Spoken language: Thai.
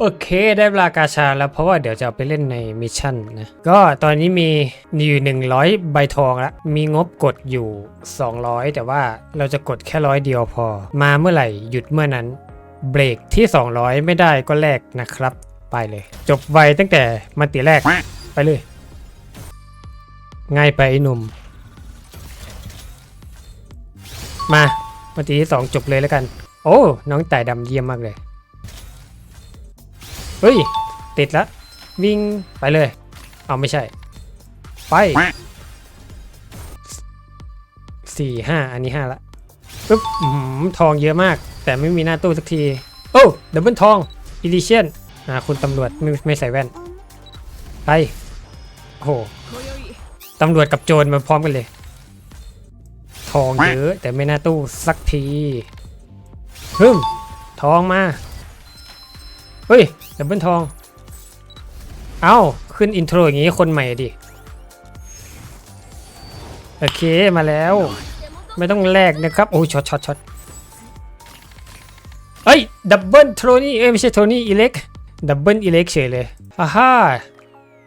โอเคได้เวลากาชาแล้วเพราะว่าเดี๋ยวจะเอาไปเล่นในมิชชั่นนะ ก็ตอนนี้มีอยู่100 ใบทองแล้วมีงบกดอยู่ 200 แต่ว่าเราจะกดแค่ร้อยเดียวพอ มาเมื่อไหร่หยุดเมื่อนั้น เบรกที่ 200 ไม่ได้ก็แลกนะครับ ไปเลย จบไวตั้งแต่มาตีแรกไปเลย ง่ายไปไอ้หนุ่ม มามาตีที่สองจบเลยแล้วกัน โอ้ น้องไต่ดำเยี่ยมมากเลย เฮ้ย ติดละวิ่งไปเลย เอาไม่ใช่ ไปสี่ห้าอันนี้ห้าละปึ๊บอื้อหือทองเยอะมาก แต่ไม่มีหน้าตู้สักที โอ้ดับเบิลทองอีดิเชียนอ่าคุณตำรวจไม่ไม่ใส่แว่น ไปโอ้โหตำรวจกับโจรมาพร้อมกันเลย ทองเยอะแต่ไม่หน้าตู้สักทีฮึมทองมา เฮ้ยดับเบิลทอง เอ้า ขึ้นอินโทรอย่างงี้คนใหม่ดิ โอเคมาแล้ว ไม่ต้องแลกนะครับ โอ้ยช็อตช็อตช็อตเฮ้ย ดับเบิลโทนี่ เอ้ย ไม่ใช่โทนี่ อิเล็ก ดับเบิลอิเล็กเฉยเลย อ้าฮ่า